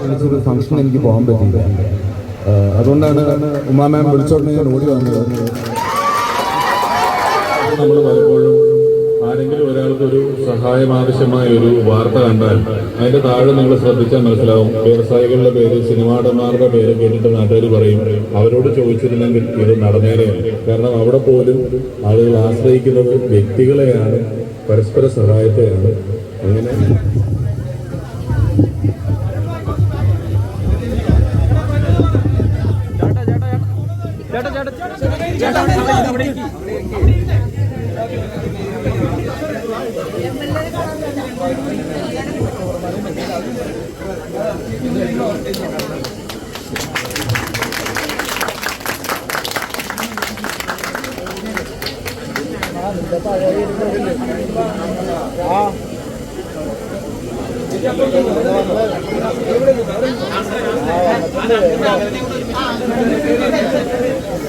വിളിച്ചൊരു function എനിക്ക് പോകാൻ പറ്റില്ല അതുകൊണ്ടാണ് ഉമാ മാം വിളിച്ചോണ്ട് ഞാൻ ഓടി വന്നത്. നമ്മൾ പലപ്പോഴും ആരെങ്കിലും ഒരാൾക്ക് ഒരു സഹായം ആവശ്യമായ ഒരു വാർത്ത കണ്ടാൽ അതിന്റെ താഴെ നിങ്ങൾ ശ്രദ്ധിച്ചാൽ മനസ്സിലാവും. വ്യവസായികളുടെ പേര് സിനിമാടന്മാരുടെ പേര് കേട്ടിട്ട് നാട്ടുകാർ പറയും അവരോട് ചോദിച്ചിരുന്നെങ്കിൽ ഇത് നടന്നേനെയാണ്. കാരണം അവിടെ പോലും ആളുകൾ ആശ്രയിക്കുന്നത് വ്യക്തികളെയാണ് പരസ്പര സഹായത്തെയാണ്. അങ്ങനെ ആ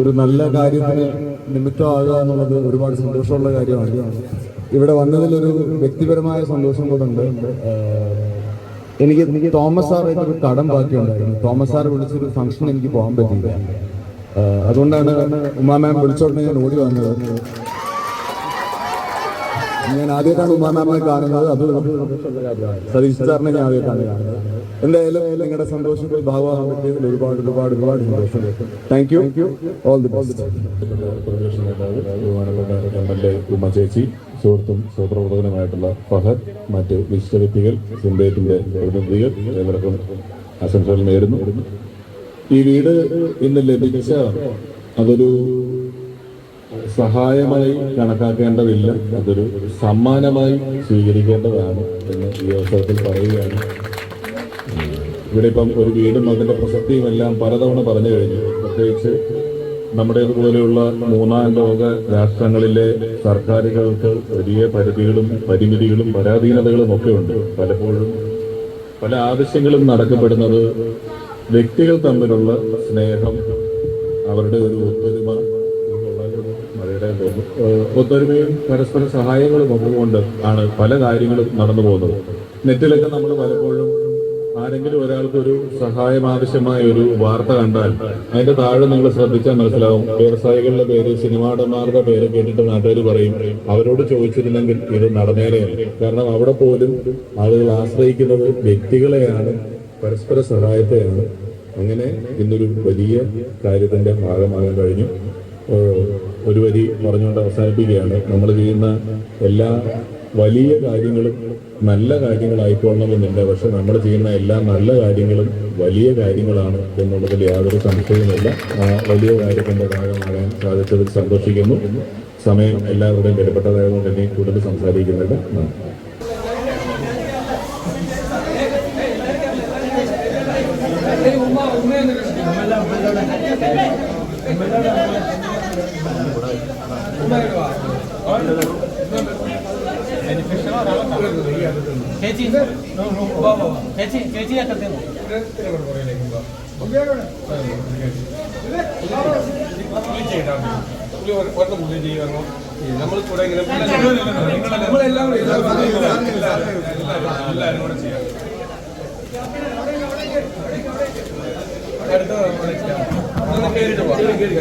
ഒരു നല്ല കാര്യത്തിന് നിമിത്തമാകുക എന്നുള്ളത് ഒരുപാട് സന്തോഷമുള്ള കാര്യമാണ്. ഇവിടെ വന്നതിലൊരു വ്യക്തിപരമായ സന്തോഷം കൂടെ ഉണ്ട്. എനിക്ക് തോമസ് സാറായിട്ട് ഒരു കടം ബാക്കിയുണ്ടായിരുന്നു തോമസ് സാർ വിളിച്ചൊരു ഫംഗ്ഷൻ എനിക്ക് പോകാൻ പറ്റിയില്ല. അതുകൊണ്ടാണ് ഉമാ മാം വിളിച്ചോണ്ട് ഞാൻ ഓടി വന്നത്. ഞാൻ ആദ്യമായിട്ടാണ് ഉമാ മാമിനെ കാണുന്നത്. അത് സതീഷ് സാറിനെ ഞാൻ ആദ്യമായിട്ടാണ് കാണുന്നത്. എന്തായാലും നിങ്ങളുടെ സന്തോഷത്തിൽ ഭാഗമാകാൻ പറ്റിയതിൽ ഒരുപാട് ഒരുപാട് ഒരുപാട് സന്തോഷം. Thank you all the best പ്രതിപക്ഷ നേതാവ് ബഹുമാനപ്പെട്ട എം എൽ ഉമ്മ ചേച്ചി സുഹൃത്തും സഹപ്രവർത്തകനുമായിട്ടുള്ള ഫഹദ് മറ്റ് വിശിഷ്ട വ്യക്തികൾ സിംബേറ്റിന്റെ പ്രതിനിധികൾ ഏവർക്കും ആശംസകൾ നേരുന്നു. ഈ വീട് ഇന്ന് ലഭിച്ച അതൊരു സഹായമായി കണക്കാക്കേണ്ടതില്ല. അതൊരു സമ്മാനമായി സ്വീകരിക്കേണ്ടതാണ് എന്ന് ഈ അവസരത്തിൽ പറയുകയാണ്. ഇവിടെ ഇപ്പം ഒരു വീടും അതിന്റെ പ്രസക്തിയും എല്ലാം പലതവണ പറഞ്ഞു കഴിഞ്ഞു. പ്രത്യേകിച്ച് നമ്മുടേതുപോലെയുള്ള മൂന്നാം ലോക രാഷ്ട്രങ്ങളിലെ സർക്കാരുകൾക്ക് വലിയ പരിധികളും പരിമിതികളും പരാധീനതകളും ഒക്കെ ഉണ്ട്. പലപ്പോഴും പല ആവശ്യങ്ങളും നടക്കപ്പെടുന്നത് വ്യക്തികൾ തമ്മിലുള്ള സ്നേഹം അവരുടെ ഒരു ഒത്തൊരുമ മഴയുടെ തോന്നുന്നു ഒത്തൊരുമയും പരസ്പര സഹായങ്ങളും ഒക്കെ കൊണ്ട് ആണ് പല കാര്യങ്ങളും നടന്നു പോകുന്നത്. നെറ്റിലൊക്കെ നമ്മൾ പലപ്പോഴും ആരെങ്കിലും ഒരാൾക്ക് ഒരു സഹായം ആവശ്യമായ ഒരു വാർത്ത കണ്ടാൽ അതിന്റെ താഴെ നിങ്ങൾ ശ്രദ്ധിച്ചാൽ മനസ്സിലാവും. വ്യവസായികളുടെ പേര് സിനിമാടന്മാരുടെ പേര് കേട്ടിട്ട് നാട്ടുകാർ പറയും അവരോട് ചോദിച്ചിരുന്നെങ്കിൽ ഇത് നടന്നേനെയാണ്. കാരണം അവിടെ പോലും ആളുകൾ ആശ്രയിക്കുന്നത് വ്യക്തികളെയാണ് പരസ്പര സഹായത്തെയാണ്. അങ്ങനെ ഇന്നൊരു വലിയ കാര്യത്തിന്റെ ഭാഗമാകാൻ കഴിഞ്ഞു. ഒരു വരി പറഞ്ഞുകൊണ്ട് അവസാനിപ്പിക്കുകയാണ്. നമ്മൾ ചെയ്യുന്ന എല്ലാ വലിയ കാര്യങ്ങളും നല്ല കാര്യങ്ങളായിക്കൊള്ളണമെന്നില്ല. പക്ഷെ നമ്മൾ ചെയ്യുന്ന എല്ലാ നല്ല കാര്യങ്ങളും വലിയ കാര്യങ്ങളാണ് എന്നുള്ളതിൽ യാതൊരു സംശയവുമില്ല. ആ വലിയ കാര്യത്തിന്റെ ഭാഗമാകാൻ സാധിച്ചതിൽ സന്തോഷിക്കുന്നു. സമയം എല്ലാവരുടെയും വിലപ്പെട്ടതായതുകൊണ്ട് ഇനി കൂടുതൽ സംസാരിക്കുന്നില്ല. നന്ദി ചേച്ചി. ചേച്ചി ചേച്ചി എത്തത്തേന്നു നമ്മൾ കൂടെ ഇങ്ങനെ നമ്മളെല്ലാം കൂടെ എല്ലാവരും കൂടെ ചെയ്യാം അടുത്ത കേറിട്ട് പോവാം കേറി